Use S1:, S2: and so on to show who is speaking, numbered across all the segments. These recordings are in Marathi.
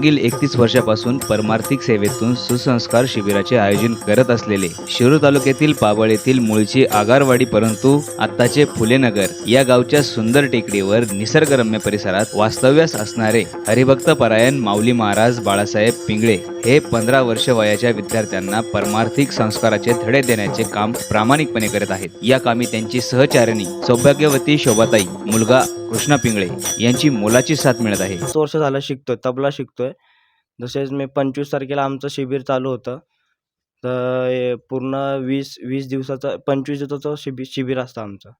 S1: मागील एकतीस वर्षापासून परमार्थिक सेवेतून सुसंस्कार शिबिराचे आयोजन करत असलेले शिरूर तालुक्यातील पाबळ येथील मूळची आगारवाडी परंतु आत्ताचे फुलेनगर या गावच्या सुंदर टेकडीवर निसर्गरम्य परिसरात वास्तव्यास असणारे हरिभक्त परायण माऊली महाराज बाळासाहेब पिंगळे हे पंधरा वर्ष वयाच्या विद्यार्थ्यांना परमार्थिक संस्काराचे धडे देण्याचे काम प्रामाणिकपणे करत आहेत. या कामी त्यांची सहचारिणी सौभाग्यवती शोभाताई मुलगा कृष्णा पिंगळे यांची मोलाची साथ मिळत आहे.
S2: वर्ष झालं शिकतोय तबला शिकतोय. तसेच मी पंचवीस तारखेला आमचं शिबिर चालू होतं. तर पूर्ण वीस वीस दिवसाचं पंचवीस दिवसाचं शिबिर शिबिर असतं आमचं.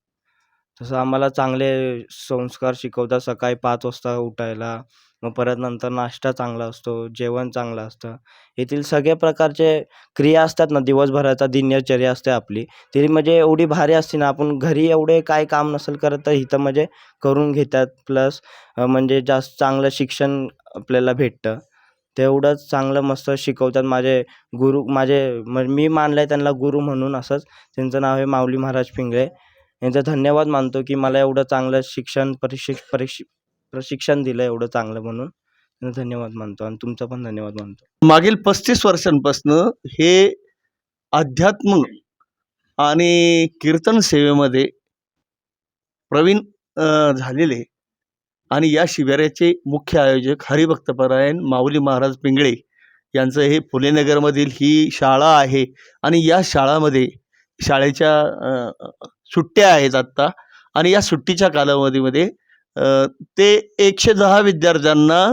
S2: तसं आम्हाला चांगले संस्कार शिकवतात सकाळी पाच वाजता उठायला. मग परत नंतर नाश्ता चांगला असतो जेवण चांगलं असतं. येथील सगळ्या प्रकारचे क्रिया असतात ना दिवसभराचा दिनचर्या असते आपली ती म्हणजे एवढी भारी असते ना आपण घरी एवढे काय काम नसेल करत तर इथं म्हणजे करून घेतात. प्लस म्हणजे जास्त चांगलं शिक्षण आपल्याला भेटतं. तेवढंच चांगलं मस्त शिकवतात माझे गुरु माझे म मी मानलं आहे त्यांना गुरु म्हणून असंच. त्यांचं नाव आहे माऊली महाराज पिंगळे. यांचा धन्यवाद मानतो की मला एवढं चांगलं शिक्षण परिशिक परिशि प्रशिक्षण दिलं एवढं चांगलं म्हणून. त्यांना धन्यवाद मानतो आणि तुमचा पण धन्यवाद मानतो.
S3: मागील पस्तीस वर्षांपासून हे अध्यात्म आणि कीर्तन सेवेमध्ये प्रवीण झालेले आणि या शिबिराचे मुख्य आयोजक हरिभक्तपरायण माऊली महाराज पिंगळे यांचं हे फुलेनगरमधील ही शाळा आहे आणि या शाळामध्ये शाळेच्या सुट्ट्या आहेत आत्ता आणि या सुट्टीच्या कालावधीमध्ये ते एकशे दहा विद्यार्थ्यांना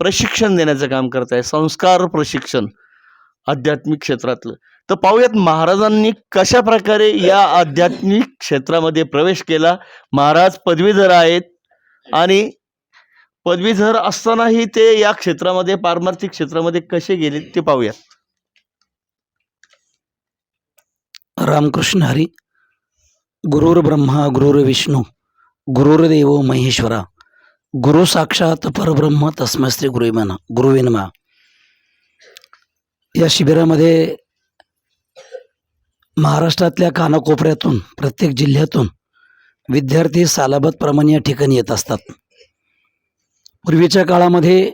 S3: प्रशिक्षण देण्याचं काम करत आहे. संस्कार प्रशिक्षण आध्यात्मिक क्षेत्रातलं. तर पाहूयात महाराजांनी कशा प्रकारे या आध्यात्मिक क्षेत्रामध्ये प्रवेश केला. महाराज पदवीधर आहेत आणि पदवीधर असतानाही ते या क्षेत्रामध्ये पारमार्थिक क्षेत्रामध्ये कसे गेले ते पाहूयात.
S4: रामकृष्ण हरी. गुरुर ब्रह्मा गुरुर विष्णू गुरुर्देव महेश्वरा गुरु साक्षात परब्रह्म तस्मै श्री गुरुवे या शिबिरामध्ये महाराष्ट्रातल्या कानाकोपऱ्यातून प्रत्येक जिल्ह्यातून विद्यार्थी सालाबतप्रमाणे या ठिकाणी येत असतात. पूर्वीच्या काळामध्ये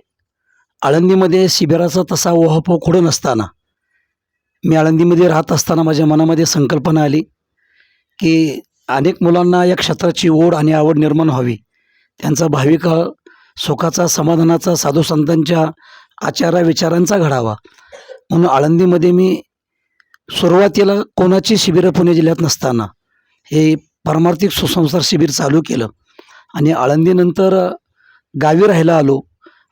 S4: आळंदीमध्ये शिबिराचा तसा ओहापोह कुठं नसताना मी आळंदीमध्ये राहत असताना माझ्या मनामध्ये संकल्पना आली की अनेक मुलांना या क्षेत्राची ओढ आणि आवड निर्माण व्हावी. त्यांचा भावी काळ सुखाचा समाधानाचा साधू संतांच्या आचारा विचारांचा घडावा. म्हणून आळंदीमध्ये मी सुरुवातीला कोणाची शिबिरं पुणे जिल्ह्यात नसताना हे पारमार्थिक सुसंसार शिबिर चालू केलं आणि आळंदीनंतर गावी राहायला आलो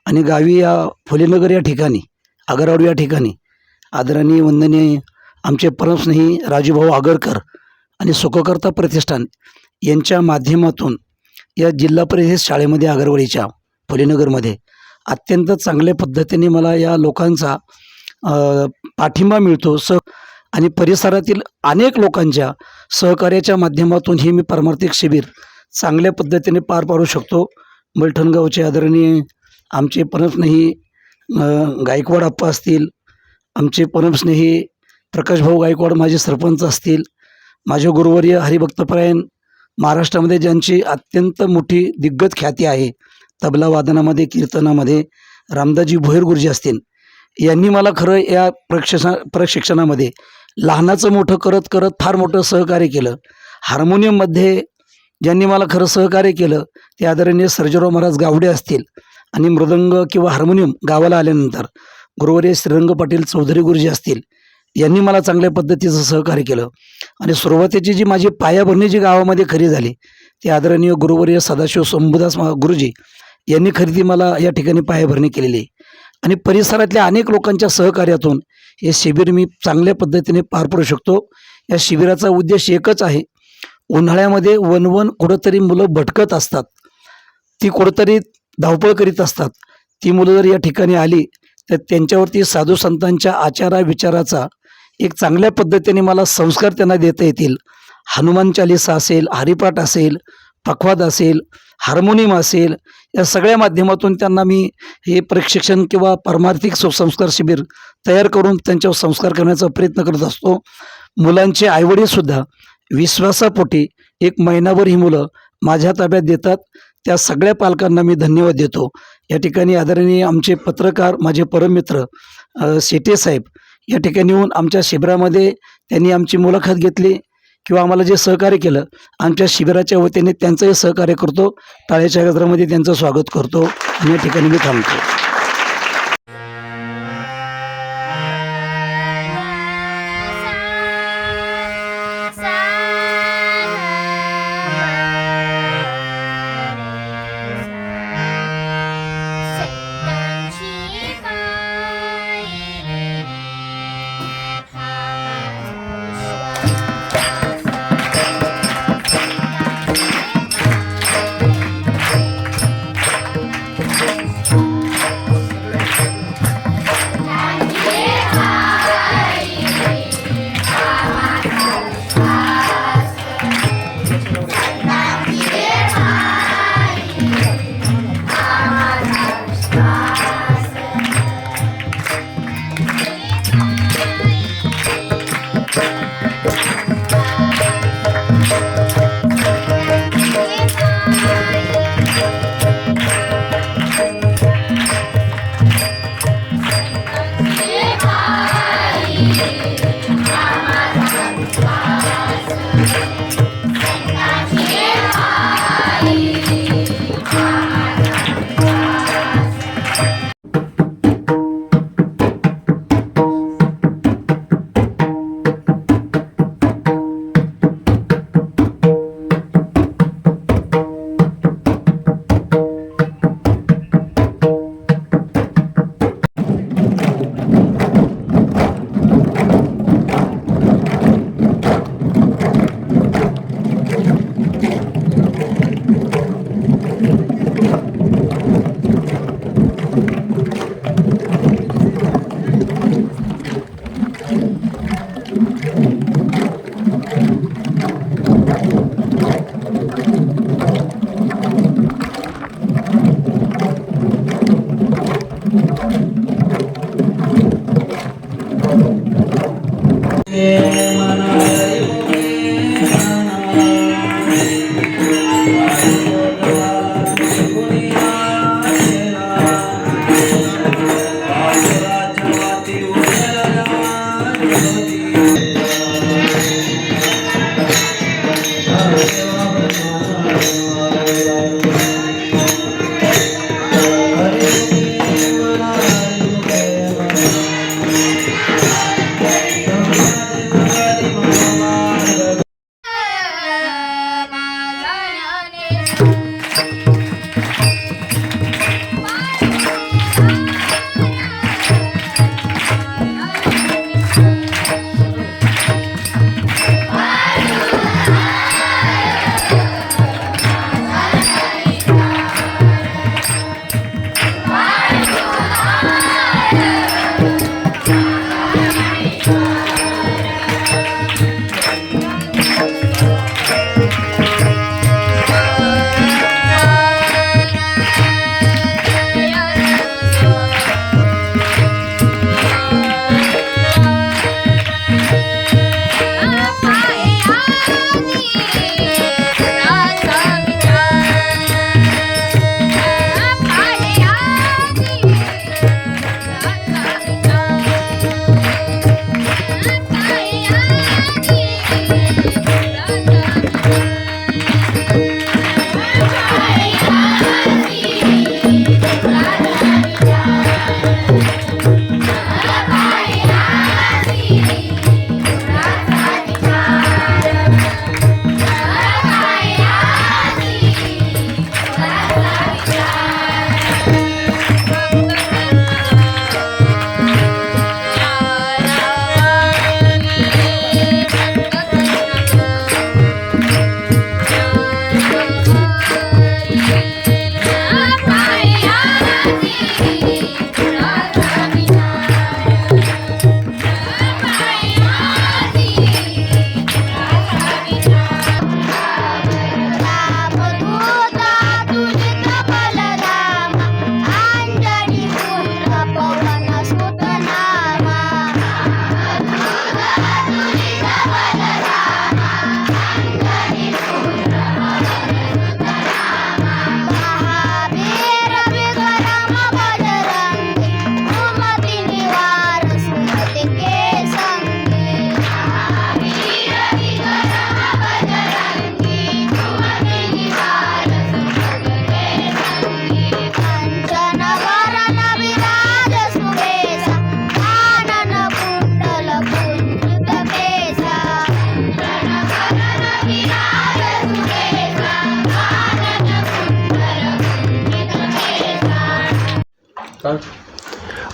S4: आणि गावी या फुलेनगर या ठिकाणी आगरवाडू या ठिकाणी आदरणीय वंदनीय आमचे परमस्नेही राजूभाऊ आगरकर आणि सुखकर्ता प्रतिष्ठान यांच्या माध्यमातून या जिल्हा परिषद शाळेमध्ये आगरवाडीच्या फुलेनगरमध्ये अत्यंत चांगल्या पद्धतीने मला या लोकांचा पाठिंबा मिळतो. स आणि परिसरातील अनेक लोकांच्या सहकार्याच्या माध्यमातून हे मी परमार्थिक शिबिर चांगल्या पद्धतीने पार पाडू शकतो. मलठणगावचे आदरणीय आमचे परमस्नेही गायकवाड आप्पा असतील आमचे परमस्नेही प्रकाशभाऊ गायकवाड माझे सरपंच असतील माझे गुरुवर्य हरिभक्तपरायण महाराष्ट्रामध्ये ज्यांची अत्यंत मोठी दिग्गज ख्याती आहे तबला वादनामध्ये कीर्तनामध्ये रामदासजी भोईर गुरुजी असतील यांनी मला खरं या प्रशिक्षणा प्रशिक्षणामध्ये लहानाचं मोठं करत करत फार मोठं सहकार्य केलं. हार्मोनियममध्ये ज्यांनी मला खरं सहकार्य केलं ते आदरणीय सर्जराव महाराज गावडे असतील आणि मृदंग किंवा हार्मोनियम गावाला आल्यानंतर गुरुवर्य श्रीरंग पाटील चौधरी गुरुजी असतील यांनी मला चांगल्या पद्धतीचं सहकार्य केलं. आणि सुरुवातीची जी माझी पायाभरणी जी गावामध्ये खरी झाली ती आदरणीय गुरुवर्य सदाशिव शंभूदास गुरुजी यांनी खरेदी मला या ठिकाणी पायाभरणी केलेली. आहे आणि परिसरातल्या अनेक लोकांच्या सहकार्यातून हे शिबिर मी चांगल्या पद्धतीने पार पडू शकतो. या शिबिराचा उद्देश एकच आहे उन्हाळ्यामध्ये वनवन कुठंतरी मुलं भटकत असतात. ती कुठंतरी धावपळ करीत असतात. ती मुलं जर या ठिकाणी आली तर त्यांच्यावरती साधू संतांच्या आचारा विचाराचा एक चांगल्या पद्धतीने मला संस्कार त्यांना देता येतील. हनुमान चालिसा असेल हरिपाठ असेल पखवाद असेल हार्मोनियम असेल या सगळ्या माध्यमातून त्यांना मी हे प्रशिक्षण किंवा परमार्थिक सुसंस्कार शिबिर तयार करून त्यांच्यावर संस्कार करण्याचा प्रयत्न करत असतो. मुलांचे आईवडीलसुद्धा विश्वासापोटी एक महिनाभर ही मुलं माझ्या ताब्यात देतात. त्या सगळ्या पालकांना मी धन्यवाद देतो. या ठिकाणी आदरणीय आमचे पत्रकार माझे परममित्र शेटे साहेब या ठिकाणी येऊन आमच्या शिबिरामध्ये त्यांनी आमची मुलाखत घेतली किंवा आम्हाला जे सहकार्य केलं आमच्या शिबिराच्या वतीने त्यांचंही सहकार्य करतो. टाळ्याच्या गजरामध्ये त्यांचं स्वागत करतो. आणि या ठिकाणी मी थांबतो.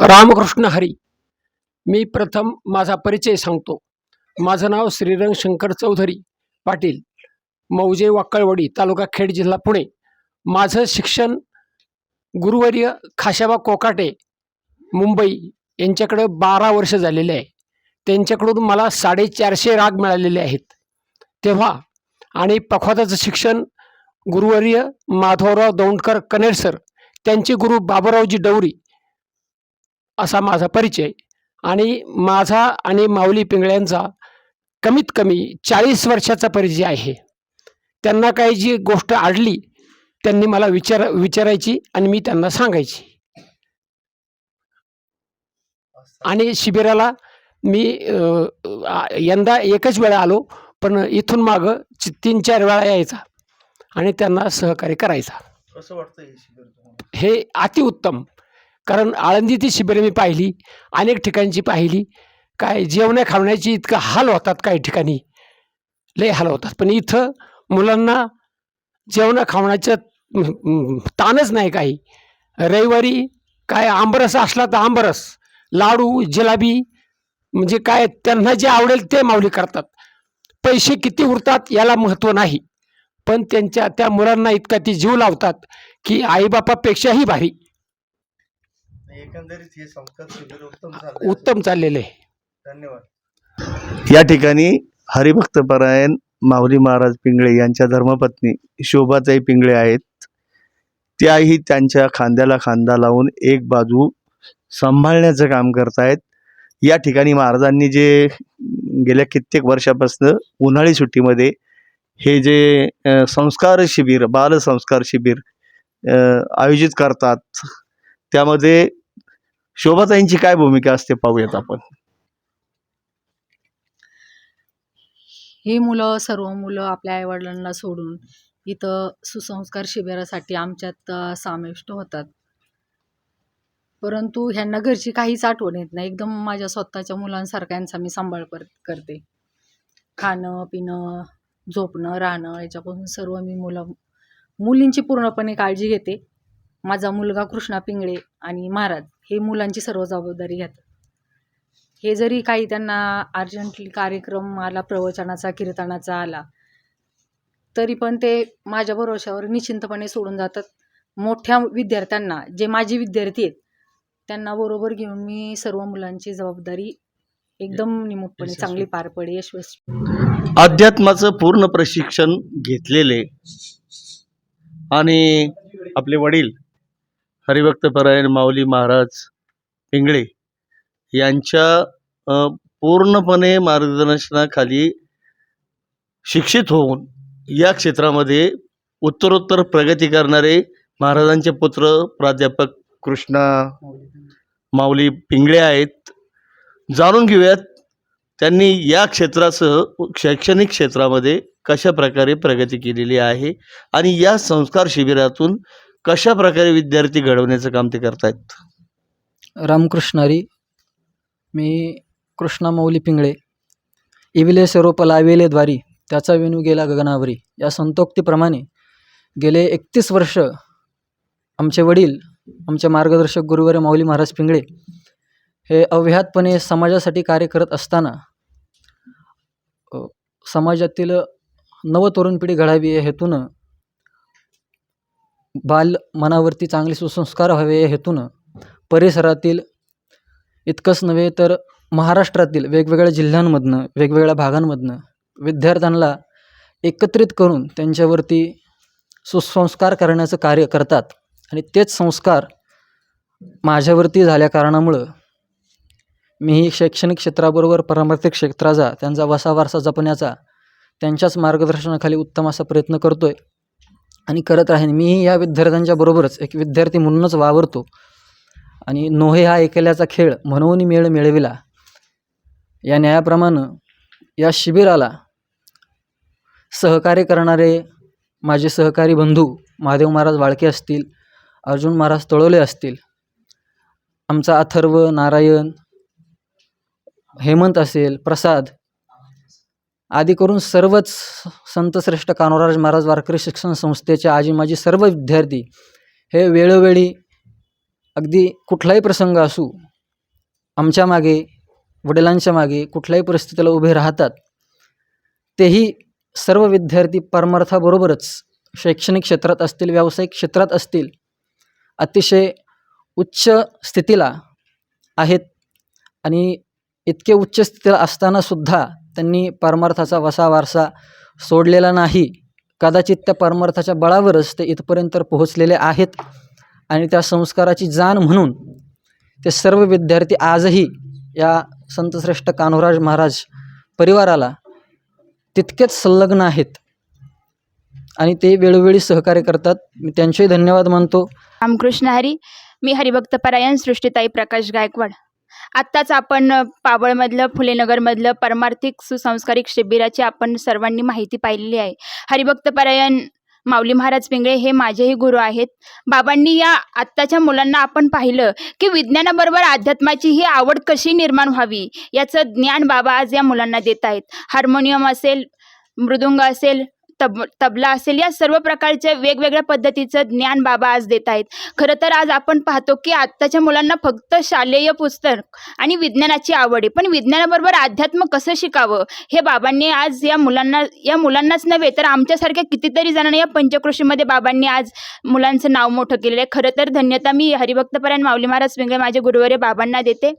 S5: रामकृष्ण हरी. मी प्रथम माझा परिचय सांगतो. माझं नाव श्रीरंग शंकर चौधरी पाटील. मौजे वाकळवडी तालुका खेड जिल्हा पुणे. माझं शिक्षण गुरुवर्य खाशाबा कोकाटे मुंबई यांच्याकडं बारा वर्ष झालेले आहे. त्यांच्याकडून मला साडेचारशे राग मिळालेले आहेत. तेव्हा आणि पखवाताचं शिक्षण गुरुवर्य माधवराव दौंडकर कनेर सर त्यांचे गुरु बाबुरावजी डवरी असा माझा परिचय. आणि माझा आणि माऊली पिंगळ्यांचा कमीत कमी चाळीस वर्षाचा परिचय आहे. त्यांना काही जी गोष्ट आडली त्यांनी मला विचार विचारायची आणि मी त्यांना सांगायची. आणि शिबिराला मी यंदा एकच वेळा आलो पण इथून मागं तीन चार वेळा यायचा आणि त्यांना सहकार्य करायचा.
S3: हे?
S5: हे अतिउत्तम. कारण आळंदीची शिबिरं मी पाहिली अनेक ठिकाणची पाहिली. काय जेवण्या खावण्याची इतकं हाल होतात काही ठिकाणी. लय हाल होतात. पण इथं मुलांना जेवणं खावण्याचं ताणच नाही काही. रविवारी काय आंबरस असला तर आंबरस लाडू जिलाबी म्हणजे काय त्यांना जे आवडेल ते माऊली करतात. पैसे किती उरतात याला महत्त्व नाही. पण त्यांच्या त्या मुलांना इतका ती जीव लावतात की आईबापापेक्षाही भारी.
S3: एकंदरीत हे संस्कार शिबिर उत्तम झालंय.
S5: उत्तम चाललेले आहे.
S3: धन्यवाद. या ठिकाणी हरिभक्तपरायण माऊली महाराज पिंगळे यांच्या धर्मपत्नी शोभाताई पिंगळे आहेत. त्याही त्यांच्या खांद्याला खांदा लावून एक बाजू सांभाळण्याचं काम करतायत. या ठिकाणी महाराजांनी जे गेल्या कित्येक वर्षापासून उन्हाळी सुट्टीमध्ये हे जे अ, संस्कार शिबिर बालसंस्कार शिबिर अ, आयोजित करतात त्यामध्ये शोभाताईंची काय भूमिका असते पाहूयात आपण.
S6: ही मुलं सर्व मुलं आपल्या आईवडिलांना सोडून इथं सुसंस्कार शिबिरासाठी आमच्यात समाविष्ट होतात. परंतु ह्यांना घरची काहीच आठवण येत नाही. एकदम माझ्या स्वतःच्या मुलांसारखा यांचा मी सांभाळ कर करते. खाणं पिणं झोपणं राहणं याच्यापासून सर्व मी मुलं मुलींची पूर्णपणे काळजी घेते. माझा मुलगा कृष्णा पिंगळे आणि महाराज. हे मुलांची सर्व जबाबदारी घेतात. हे जरी काही त्यांना अर्जंटली कार्यक्रम आला प्रवचनाचा कीर्तनाचा आला तरी पण ते माझ्या भरोशावर निश्चिंतपणे सोडून जातात. मोठ्या विद्यार्थ्यांना जे माझे विद्यार्थी आहेत त्यांना बरोबर घेऊन मी सर्व मुलांची जबाबदारी एकदम निमुटपणे चांगली पार पडे यशस्वी.
S3: अध्यात्माचं पूर्ण प्रशिक्षण घेतलेले आणि आपले वडील हरिभक्तपरायण माऊली महाराज पिंगळे यांच्या पूर्णपणे मार्गदर्शनाखाली शिक्षित होऊन या क्षेत्रामध्ये उत्तरोत्तर प्रगती करणारे महाराजांचे पुत्र प्राध्यापक कृष्णा माऊली पिंगळे आहेत. जाणून घेऊयात त्यांनी या क्षेत्रासह शैक्षणिक क्षेत्रामध्ये कशा प्रकारे प्रगती केलेली आहे आणि या संस्कार शिबिरातून कशा प्रकारे विद्यार्थी घडवण्याचं काम ते करतायत?
S7: रामकृष्णारी. मी कृष्णा मौली पिंगळे. इविले स्वरूप लाविले द्वारी त्याचा वेणू गेला गगनावरी. या संतोक्तीप्रमाणे गेले एकतीस वर्ष आमचे वडील आमचे मार्गदर्शक गुरुवारे माऊली महाराज पिंगळे हे अव्याहतपणे समाजासाठी कार्य करत असताना समाजातील समाजातील नवतरुण पिढी घडावी या हेतूनं बाल मनावरती चांगले सुसंस्कार व्हावे या हेतूनं परिसरातील इतकंच नव्हे तर महाराष्ट्रातील वेगवेगळ्या जिल्ह्यांमधनं वेगवेगळ्या भागांमधनं विद्यार्थ्यांना एकत्रित करून त्यांच्यावरती सुसंस्कार करण्याचं कार्य करतात. आणि तेच संस्कार माझ्यावरती झाल्या कारणामुळं मीही शैक्षणिक क्षेत्राबरोबर पारंपरिक क्षेत्राचा त्यांचा वसा वारसा जपण्याचा त्यांच्याच मार्गदर्शनाखाली उत्तम असा प्रयत्न करतो आहे आणि करत राहीन. मीही या विद्यार्थ्यांच्या बरोबरच एक विद्यार्थी म्हणूनच वावरतो. आणि नोहे हा एकल्याचा खेळ म्हणून मेळ मिळविला. या न्यायाप्रमाणे या शिबिराला सहकार्य करणारे माझे सहकारी बंधू महादेव महाराज वाळके असतील अर्जुन महाराज तळोले असतील आमचा अथर्व नारायण हेमंत असेल प्रसाद आदी करून सर्वच संतश्रेष्ठ कान्होराज महाराज वारकरी शिक्षण संस्थेचे आजी माजी सर्व विद्यार्थी हे वेळोवेळी अगदी कुठलाही प्रसंग असू आमच्या मागे वडिलांच्या मागे कुठल्याही परिस्थितीला उभे राहतात तेही सर्व विद्यार्थी परमार्थाबरोबरच शैक्षणिक क्षेत्रात असतील व्यावसायिक क्षेत्रात असतील अतिशय उच्च स्थितीला आहेत आणि इतके उच्च स्थितीला असतानासुद्धा त्यांनी परमार्थाचा वसा वारसा सोडलेला नाही. कदाचित त्या परमार्थाच्या बळावरच ते इथपर्यंत पोहोचलेले आहेत आणि त्या संस्काराची जाण म्हणून ते सर्व विद्यार्थी आजही या संतश्रेष्ठ कान्होराज महाराज परिवाराला तितकेच संलग्न आहेत आणि ते वेळोवेळी सहकार्य करतात. मी त्यांचेही धन्यवाद मानतो.
S8: रामकृष्ण हरी मी हरिभक्त परायण सृष्टीताई प्रकाश गायकवाड. आत्ताच आपण अ, पाबळमधलं फुलेनगरमधलं परमार्थिक सुसंस्कारिक शिबिराची आपण सर्वांनी माहिती पाहिलेली आहे. हरिभक्त परायण माऊली महाराज पिंगळे हे माझेही गुरु आहेत. बाबांनी या आत्ताच्या मुलांना आपण पाहिलं की विज्ञानाबरोबर अध्यात्माची ही आवड कशी निर्माण व्हावी याचं ज्ञान बाबा आज या मुलांना देत आहेत. हार्मोनियम असेल मृदुंग असेल तब तबला असेल या सर्व प्रकारच्या वेगवेगळ्या पद्धतीचं ज्ञान बाबा आज देत आहेत. खरं तर आज आपण पाहतो की आत्ताच्या मुलांना फक्त शालेय पुस्तक आणि विज्ञानाची आवड आहे. पण विज्ञानाबरोबर अध्यात्म कसं शिकावं? हे बाबांनी आज या मुलांना या मुलांनाच नव्हे तर आमच्यासारख्या कितीतरी जणांना या पंचक्रोशीमध्ये बाबांनी आज मुलांचं नाव मोठं केलेलं आहे. खरं तर धन्यता मी हरिभक्तपरायण माऊली महाराज पिंगळे माझे गुरुवारे बाबांना देते.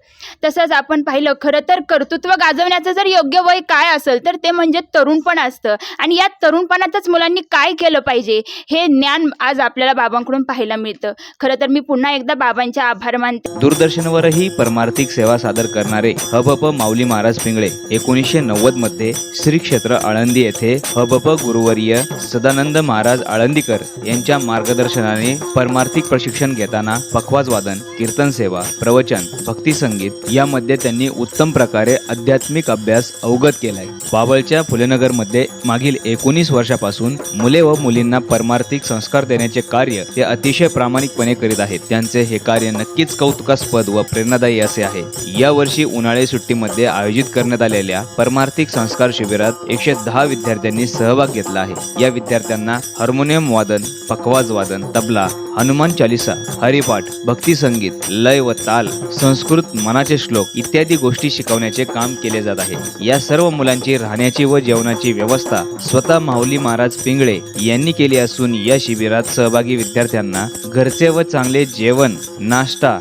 S8: तसंच आपण पाहिलं खरं तर कर्तृत्व गाजवण्याचं जर योग्य वय काय असेल तर ते म्हणजे तरुणपण असतं. आणि या तरुण लहानपणातच मुलांनी काय केलं पाहिजे हे ज्ञान आज आपल्याला बाबांकडून पाहायला मिळतं. खरं तर मी पुन्हा एकदा बाबांचे आभार मानते.
S1: दूरदर्शनवरही परमार्थिक सेवा सादर करणारे हबप माऊली महाराज पिंगळे एकोणीसशे नव्वदमध्ये श्री क्षेत्र आळंदी येथे हबप गुरुवर्य सदानंद महाराज आळंदीकर यांच्या मार्गदर्शनाने परमार्थिक प्रशिक्षण घेताना पखवाज वादन कीर्तन सेवा प्रवचन भक्ती संगीत यामध्ये त्यांनी उत्तम प्रकारे आध्यात्मिक अभ्यास अवगत केलाय. बाबळच्या फुलेनगरमध्ये मागील एकोणीस वर्षापासून मुले व मुलींना परमार्थिक संस्कार देण्याचे कार्य ते अतिशय प्रामाणिकपणे करीत आहेत. त्यांचे हे कार्य नक्कीच कौतुकास्पद व प्रेरणादायी असे आहे. यावर्षी उन्हाळी सुट्टीमध्ये आयोजित करण्यात आलेल्या परमार्थिक संस्कार शिबिरात एकशे दहा विद्यार्थ्यांनी सहभाग घेतला आहे. या विद्यार्थ्यांना हार्मोनियम वादन पखवाज वादन तबला हनुमान चालिसा हरिपाठ भक्ती संगीत लय व ताल संस्कृत मनाचे श्लोक इत्यादी गोष्टी शिकवण्याचे काम केले जात आहे. या सर्व मुलांची राहण्याची व जेवणाची व्यवस्था स्वतः माऊली महाराज पिंगळे यांनी केली असून या शिबिरात सहभागी विद्यार्थ्यांना घरचे व चांगले जेवण नाश्ता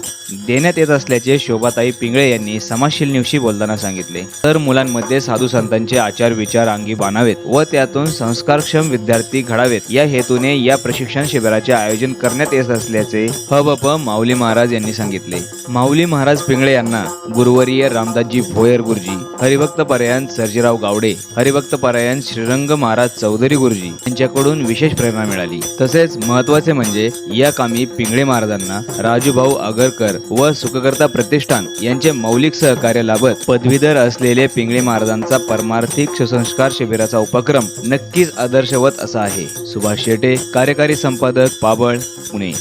S1: देण्यात येत असल्याचे शोभाताई पिंगळे यांनी समाजशील न्यूजशी बोलताना सांगितले. तर मुलांमध्ये साधू संतांचे आचार विचार अंगी बाणावेत व त्यातून संस्कारक्षम विद्यार्थी घडावेत. या हेतूने या प्रशिक्षण शिबिराचे आयोजन करण्यात येत असल्याचे हबप माऊली महाराज यांनी सांगितले. माऊली महाराज पिंगळे यांना गुरुवर्य रामदासजी भोयर गुरुजी हरिभक्त परायण सर्जीराव गावडे हरिभक्त परायण श्रीरंग महाराज चौधरी गुरुजी यांच्याकडून विशेष प्रेरणा मिळाली. तसेच महत्त्वाचे म्हणजे या कामी पिंगळे महाराजांना राजूभाऊ आगरकर व सुखकर्ता प्रतिष्ठान यांचे मौलिक सहकार्य लाभत पदवीधर असलेले पिंगळे महाराजांचा परमार्थिक सुसंस्कार शिबिराचा उपक्रम नक्कीच आदर्शवत असा आहे. सुभाष शेटे कार्यकारी संपादक पाबळ पुणे.